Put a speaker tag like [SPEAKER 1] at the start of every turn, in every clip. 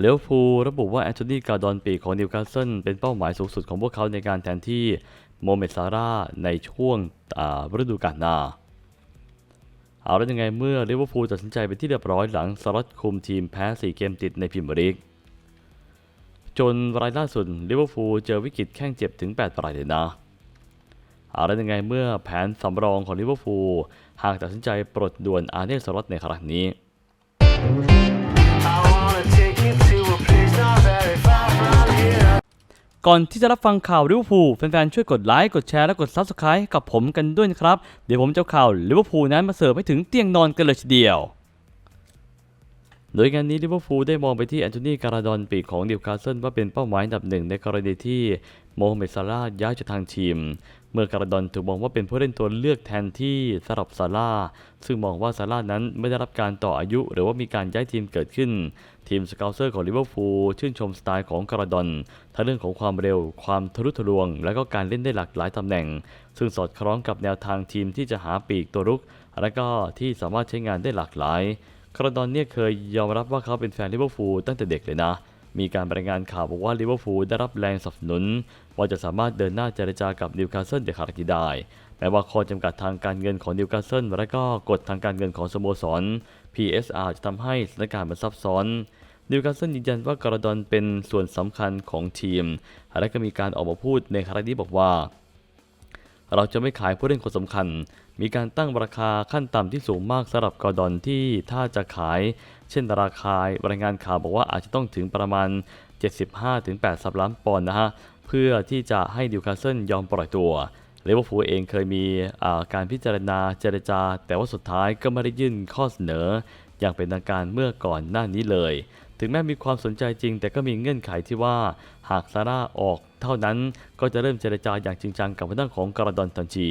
[SPEAKER 1] เลวฟูระบุว่าแอนโทนีการ์ดอนปีของนิวคาสเซิลเป็นเป้าหมายสูงสุดของพวกเขาในการแทนที่โมเมดซาร่าในช่วงฤดูกาลหน้าเอาแล้วยังไงเมื่อลิเวอร์พูลตัดสินใจไปนที่เรียบร้อยหลังสล็อตคุมทีมแพ้ 4 เกมติดในพรีเมียร์ลีกจนรายล่าสุดลิเวอร์พูลเจอวิกฤตแข้งเจ็บถึง 8 รายเลยนะเอาแล้วยังไงเมื่อแผนสำรองของลิเวอร์พูลหากตัดสินใจปลดด่วนอาร์เนสล็อตในครั้งนี้ ก่อนที่จะรับฟังข่าวลิเวอร์พูลแฟนๆ ช่วยกดไลค์ กดแชร์ และกดซับสไคร b e กับผมกันด้วยนะครับ เดี๋ยวผมจะข่าวลิเวอร์พูลนั้นมาเสิร์ฟให้ถึงเตียงนอนกันเลยทีเดียว โดยงานนี้ลิเวอร์พูลได้มองไปที่แอนโทนีการาดอนปีกของดิวคาสเซิลว่าเป็นเป้าหมายอันดับหนึ่งในกรณีที่โมฮัมเหม็ดซาร่าย้ายจากทางทีม เมื่อการาดอนถูกมองว่าเป็นผู้เล่นตัวเลือกแทนที่สำหรับซาร่าซึ่งมองว่าซาร่านั้นไม่ได้รับการต่ออายุหรือว่ามีการย้ายทีมเกิดขึ้น ทีมสเกลเซอร์ของลิเวอร์พูลชื่นชมสไตล์ของการาดอนทั้งเรื่องของความเร็ว ความทะลุทะลวง และก็การเล่นได้หลากหลายตำแหน่ง ซึ่งสอดคล้องกับแนวทางทีมที่จะหาปีกตัวรุก และก็ที่สามารถใช้งานได้หลากหลายคาราดอนเนี่ยเคยยอมรับว่าเขาเป็นแฟนลิเวอร์พูลตั้งแต่เด็กเลยนะ มีการรายงานข่าวบอกว่าลิเวอร์พูลได้รับแรงสนับสนุน ว่าจะสามารถเดินหน้าเจรจากับนิวคาสเซิลในครั้งนี้ได้แม้ว่าข้อจำกัดทางการเงินของนิวคาสเซิลและก็กฎทางการเงินของสโมสร PSR จะทำให้สถานการณ์มันซับซ้อนนิวคาสเซิลยืนยันว่ากราดอนเป็นส่วนสำคัญของทีม และก็มีการออกมาพูดในครั้งนี้บอกว่า เราจะไม่ขายผู้เล่นคนสำคัญ มีการตั้งราคาขั้นต่ำที่สูงมากสำหรับกอร์ดอนที่ถ้าจะขาย เช่นราคารายงานข่าวบอกว่าอาจจะต้องถึงประมาณ 75-80ล้านปอนด์นะฮะ เพื่อที่จะให้ดิวคาสเซิลยอมปล่อยตัวเลเวอร์พูลเองเคยมีการพิจารณาเจรจา แต่ว่าสุดท้ายก็ไม่ได้ยื่นข้อเสนอ อย่างเป็นทางการเมื่อก่อนหน้านี้เลย ถึงแม้มีความสนใจจริง แต่ก็มีเงื่อนไขที่ว่าหากซาร่าออกเท่านั้นก็จะเริ่มเจรจาอย่างจริงจังกับทางด้านของกระดอนทันที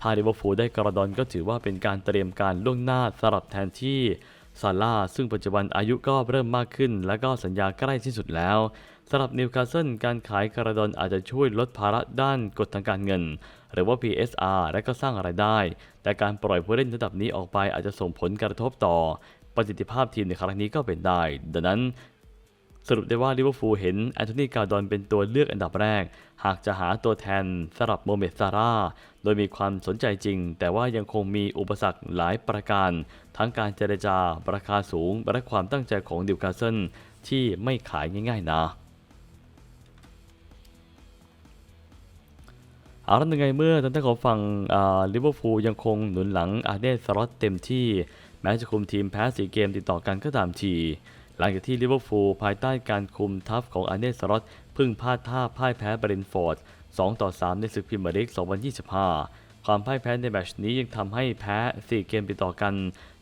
[SPEAKER 1] ถ้าลิเวอร์พูลได้กระดอนก็ถือว่าเป็นการเตรียมการล่วงหน้าสำหรับแทนที่ซาร่าซึ่งปัจจุบันอายุก็เริ่มมากขึ้น และก็สัญญาใกล้ที่สุดแล้วสำหรับนิวคาสเซิลการขายกระดอนอาจจะช่วยลดภาระด้านกฎทางการเงิน หรือว่า PSR และก็สร้างรายได้ แต่การปล่อยผู้เล่นระดับนี้ออกไปอาจจะส่งผลกระทบต่อ ประสิทธิภาพทีมในครั้งนี้ก็เป็นได้ ดังนั้นสรุปได้ว่าลิเวอร์พูลเห็นแอนโทนีการ์ดอนเป็นตัวเลือกอันดับแรก หากจะหาตัวแทนสำหรับโมเมดซาร่า โดยมีความสนใจจริง แต่ว่ายังคงมีอุปสรรคหลายประการ ทั้งการเจรจาราคาสูง และความตั้งใจของดิวคาเซิลที่ไม่ขายง่ายๆนะเอาละยังไงเมื่อทางด้านของฝั่งลิเวอร์พูลยังคงหนุนหลังอาเดสล็อตเต็มที่ แม้จะคุมทีมแพ้สีเกมติดต่อกันก็ตามที หลังจากที่ลิเวอร์พูลภายใต้การคุมทัพของอาร์เดสล็อตเพิ่งพลาดท่าพ่ายแพ้เบรนฟอร์ด 2 ต่อ 3 ในศึกพรีเมียร์ลีก 2025 ความพ่ายแพ้ในแมตช์นี้ยังทำให้แพ้ 4 เกมติดต่อกัน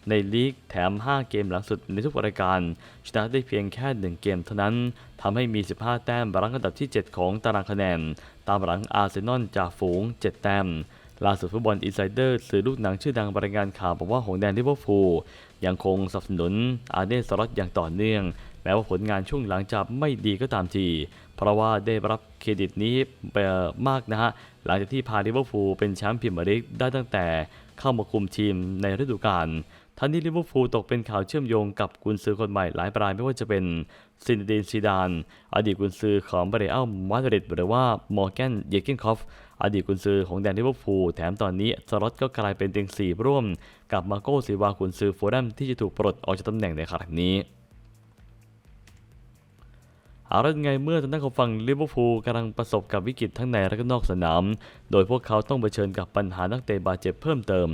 [SPEAKER 1] ในลีกแถม 5 เกมหลังสุดในทุกรายการ ชนะได้เพียงแค่ 1 เกมเท่านั้นทำให้มี 15 แต้มรั้งอันดับที่ 7 ของตารางคะแนน ตามหลังอาร์เซนอลจากฝูง 7 แต้ม ล่าสุดฟุตบอลอินไซเดอร์สื่อลูกหนังชื่อดังรายงานข่าวบอกว่าหงแดงลิเวอร์พูลยังคงสนับสนุนอาร์เดนสล็อตอย่างต่อเนื่อง แม้ว่าผลงานช่วงหลังจะไม่ดีก็ตามที เพราะว่าได้รับเครดิตนี้ไปมากนะฮะ หลังจากที่พาลิเวอร์พูลเป็นแชมป์พรีเมียร์ลีกได้ตั้งแต่เข้ามาคุมทีมในฤดูกาล ทันที่ลิเวอร์พูลตกเป็นข่าวเชื่อมโยงกับกุนซือคนใหม่หลายรายไม่ว่าจะเป็นซินเดนซีดาน อดีตกุนซือของเบรเอัลมาดริดหรือว่ามอร์แกนเยเกนคอฟอดีตกุนซือของแดนลิเวอร์พูลแถมตอนนี้สล็อตก็กลายเป็นเตียงสี่ร่วม กับมาโกซิวากุนซือโฟรัมที่จะถูกปลดออกจากตำแหน่งในครั้งนี้ เอาละไงเมื่อทางด้านของฝั่งลิเวอร์พูลกำลังประสบกับวิกฤตทั้งในและก็นอกสนาม โดยพวกเขาต้องเผชิญกับปัญหานักเตะบาดเจ็บเพิ่มเติม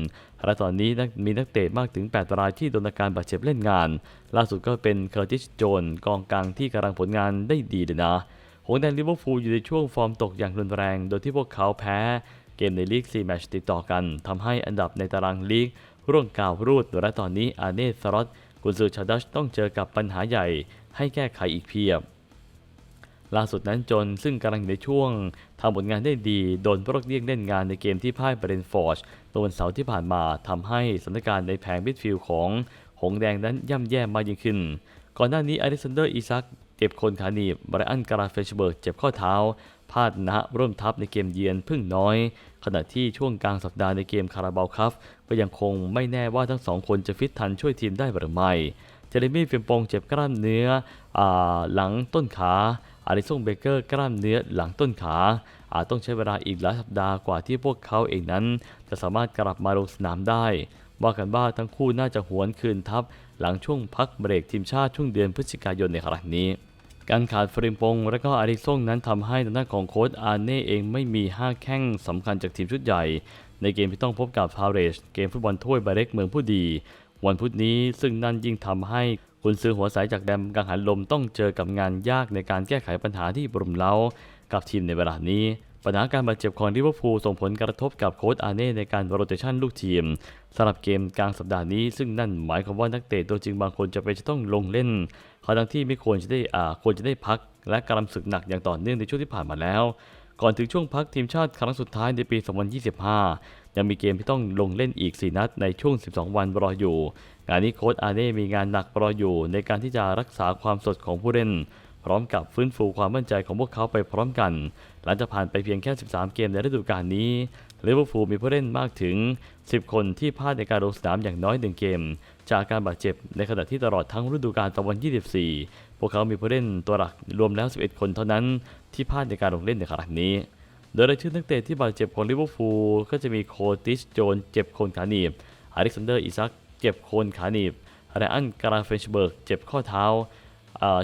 [SPEAKER 1] และตอนนี้มีนักเตะมากถึง 8 รายที่โดนอาการบาดเจ็บเล่นงาน ล่าสุดก็เป็นเคอร์ติสโจนกองกลางที่กำลังผลงานได้ดีเลยนะหงแดงลิเวอร์พูลอยู่ในช่วงฟอร์มตกอย่างรุนแรง โดยที่พวกเขาแพ้เกมในลีก 4 แมตช์ติดต่อกันทำให้อันดับในตารางลีก ร่วงกาวรูด และตอนนี้อาเน่สล็อตกุนซือชาดัชต้องเจอกับปัญหาใหญ่ ให้แก้ไขอีกเพียบ ล่าสุดนั้นจนซึ่งกำลังอยู่ในช่วงทำผลงานได้ดี โดนพวกเรียกเล่นงานในเกมที่พ่ายเบรนฟอร์ดเมื่อวันเสาร์ที่ผ่านมาทำให้สถานการณ์ในแผงมิดฟิลด์ของหงแดงนั้นย่ำแย่มากยิ่งขึ้น ก่อนหน้านี้อเล็กซานเดอร์อีซักเจ็บคนขาหนีบไบรอันการาเฟชเบิร์กเจ็บข้อเท้าพลาดนะร่วมทัพในเกมเยือนพึ่งน้อย ขณะที่ช่วงกลางสัปดาห์ในเกมคาราบาวคัพก็ยังคงไม่แน่ว่าทั้งสองคนจะฟิตทันช่วยทีมได้หรือไม่ เจเรมี่ฟิมปงเจ็บกล้ามเนื้ออหลังต้นขา อาริซงเบเกอร์กล้ามเนื้อหลังต้นขา อาจต้องใช้เวลาอีกหลายสัปดาห์กว่าที่พวกเขาเองนั้น จะสามารถกลับมาลงสนามได้ ว่ากันว่าทั้งคู่น่าจะหวนคืนทัพ หลังช่วงพักเบรกทีมชาติช่วงเดือนพฤศจิกายนในครั้งนี้ การขาดฟริมปงและก็อาริซงนั้นทำให้ทางด้านของโค้ชอาร์เน่เองไม่มี 5 แข้งสำคัญจากทีมชุดใหญ่ ในเกมที่ต้องพบกับพาเรสเกมฟุตบอลถ้วยบาเร็กเมืองผู้ดี วันพุธนี้ซึ่งนั่นยิ่งทำให้ คุณซื้อหัวสายจากแดมกังหันลมต้องเจอกับงานยากในการแก้ไขปัญหาที่บรุมเร้ากับทีมในเวลานี้ ปัญหาการบาดเจ็บของลิเวอร์พูลส่งผลกระทบกับโค้ชอาเน่ในการโรเตชันลูกทีมสำหรับเกมกลางสัปดาห์นี้ซึ่งนั่นหมายความว่านักเตะตัวจริงบางคนจะเป็นจะต้องลงเล่นขณะที่ไม่ควรจะได้อ่าควรจะได้พัก และกำลังศึกหนักอย่างต่อเนื่องในช่วงที่ผ่านมาแล้ว ก่อนถึงช่วงพักทีมชาติครั้งสุดท้ายในปี 2025 ยังมีเกมที่ต้องลงเล่นอีก 4 นัดในช่วง 12 วันรออยู่ งานนี้โค้ชอาเน่มีงานหนักรออยู่ ในการที่จะรักษาความสดของผู้เล่น พร้อมกับฟื้นฟูความมั่นใจของพวกเขาไปพร้อมกัน หลังจากผ่านไปเพียงแค่ 13 เกมในฤดูกาลนี้ลิเวอร์พูลมีผู้เล่นมากถึง 10 คนที่พลาดในการลงสนามอย่างน้อย1เกม จากการบาดเจ็บในขณะที่ตลอดทั้งฤดูกาล2024 พวกเขามีผู้เล่นตัวหลักรวมแล้ว 11 คนเท่านั้นที่พลาดในการลงเล่นในครั้งนี้ โดยรายชื่อนักเตะที่บาดเจ็บของลิเวอร์พูลก็จะมีโคติสโจนเจ็บโคนขาหนีบอเล็กซานเดอร์อิซักเจ็บโคนขาหนีบไรอันการาเฟนชเบิร์กเจ็บข้อเท้า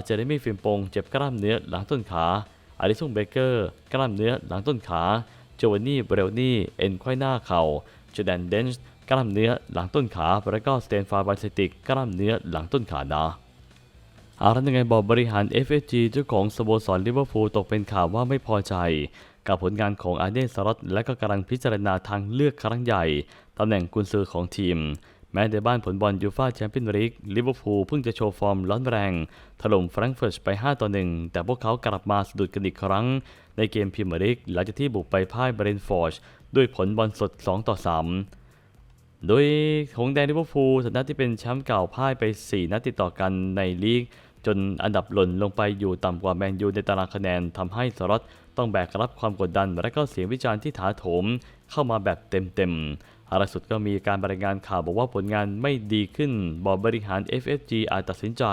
[SPEAKER 1] เจเรมี่ฟิมปงเจ็บกล้ามเนื้อหลังต้นขาอาริซงเบเกอร์กล้ามเนื้อหลังต้นขาโจวานนี่เบรลนี่เอ็นไขว้หน้าเข่าจอแดนเดนส์กล้ามเนื้อหลังต้นขาแล้วก็สเตนฟาร์บาเซติกกล้ามเนื้อหลังต้นขานะอารันยังไงบอกบริหาร FSG เจ้าของสโมสรลิเวอร์พูลตกเป็นข่าวว่าไม่พอใจ กับผลงานของอาร์เดนสล็อตและก็กำลังพิจารณาทางเลือกครั้งใหญ่ตำแหน่งกุนซือของทีม แม้ในบ้านผลบอลยูฟาแชมเปี้ยนลีกลิเวอร์พูลเพิ่งจะโชว์ฟอร์มร้อนแรง ถล่มแฟรงก์เฟิร์ตไป 5 ต่อ 1 แต่พวกเขากลับมาสะดุดกันอีกครั้ง ในเกมพรีเมียร์ลีกหลังจากที่บุกไปพ่ายเบรนฟอร์ดด้วยผลบอลสด 2 ต่อ 3โดยของแดนลิเวอร์พูลสัปดาห์ที่เป็นแชมป์เก่าพ่ายไป 4 นัดติดต่อกันในลีก จนอันดับหล่นลงไปอยู่ต่ำกว่าแมนยูในตารางคะแนนทำให้สลอตต้องแบกรับความกดดัน และก็เสียงวิจารณ์ที่ถาโถมเข้ามาแบบเต็มๆล่าสุดก็มีการรายงานข่าวบอกว่าผลงานไม่ดีขึ้น บอร์ดบริหาร FFG อาจตัดสินใจ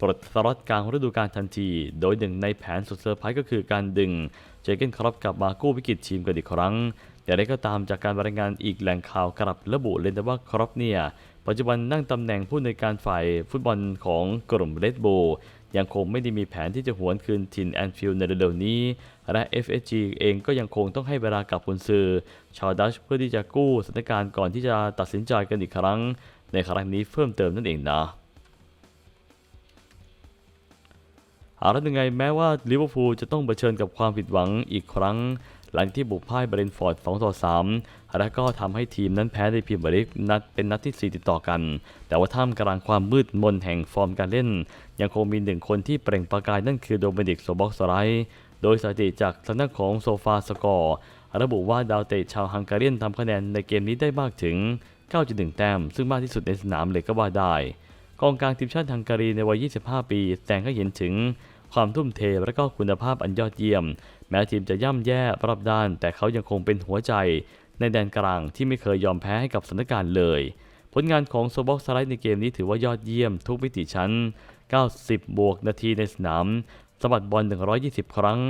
[SPEAKER 1] ปลดสล็อตกลางฤดูกาลทันที โดยหนึ่งในแผนสุดเซอร์ไพรส์ก็คือการดึง เจเกนครอปกลับมากู้วิกฤตทีมกันอีกครั้งอย่างไรก็ตามจากการรายงานอีกแหล่งข่าวกลับระบุเลยนะว่าครอปเนี่ย ปัจจุบันนั่งตำแหน่งผู้ในวยการฝ่ายฟุตบอลของกลุ่มเรดบูลยังคงไม่ได้มีแผนที่จะหวนคืนถิ่นแอนฟิลด์ในเร็วๆนี้ และ FSG เองก็ยังคงต้องให้เวลากับกุนซือชาวดัชเพื่อที่จะกู้สถานการณ์ก่อนที่จะตัดสินใจกันอีกครั้ง ในครั้งนี้เพิ่มเติมนั่นเองนะเอาละยังไงแม้ว่าลิเวอร์พูลจะต้องเผชิญกับความผิดหวังอีกครั้ง หลังที่บุกพ่ายเบรนฟอร์ด2ต่อ3และก็ทำให้ทีมนั้นแพ้ในพรีเมียร์ลีกนัดเป็นนัดที่ 4 ติดต่อกัน แต่ว่าท่ามกลางความมืดมนแห่งฟอร์มการเล่น ยังคงมีหนึ่งคนที่เปล่งประกายนั่นคือโดมินิกโซบ็อกสไลด์โดยสถิติจากทางด้านของโซฟาสกอร์ระบุว่าดาวเตะชาวฮังการีนทำคะแนนในเกมนี้ได้มากถึง 9.1 แต้ม ซึ่งมากที่สุดในสนามเลยก็ว่าได้ กองกลางทีมชาติฮังการีในวัย 25 ปี แสดงให้เห็นถึง ความทุ่มเทและก็คุณภาพอันยอดเยี่ยม แม้ทีมจะย่ำแย่รอบด้าน แต่เขายังคงเป็นหัวใจ ในแดนกลางที่ไม่เคยยอมแพ้ให้กับสถานการณ์เลย ผลงานของโซบ็อกสไลด์ในเกมนี้ถือว่ายอดเยี่ยมทุกมิติชั้น 90 บวกนาทีในสนามสะบัดบอล 120 ครั้ง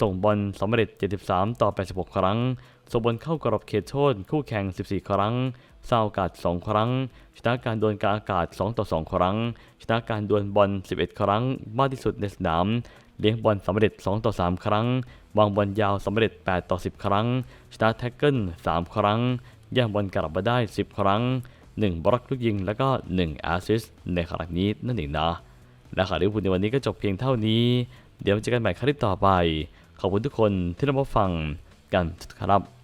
[SPEAKER 1] ส่งบอลสำเร็จ 73 ต่อ 86 ครั้ง สบอลเข้ากรอบเขตโทษคู่แข่ง 14 ครั้งซาวโอกาส2ครั้ง ชนะการดวลกาอากาศ 2 ต่อ 2 ครั้ง ชนะการดวลบอล 11 ครั้ง มากที่สุดในสนาม เลี้ยงบอลสำเร็จ 2 ต่อ 3 ครั้ง วางบอลยาวสำเร็จ 8 ต่อ 10 ครั้ง ชนะแท็กเกิล 3 ครั้ง ย่างบอลกลับมาได้ 10 ครั้ง 1 บล็อกลูกยิง แล้วก็ 1 แอสซิสในครั้งนี้นั่นเองนะ และข่าวลิเร์พูลในวันนี้ก็จบเพียงเท่านี้ เดี๋ยวเจอกันใหม่คลิปต่อไป ขอบคุณทุกคนที่รับฟังกันครับ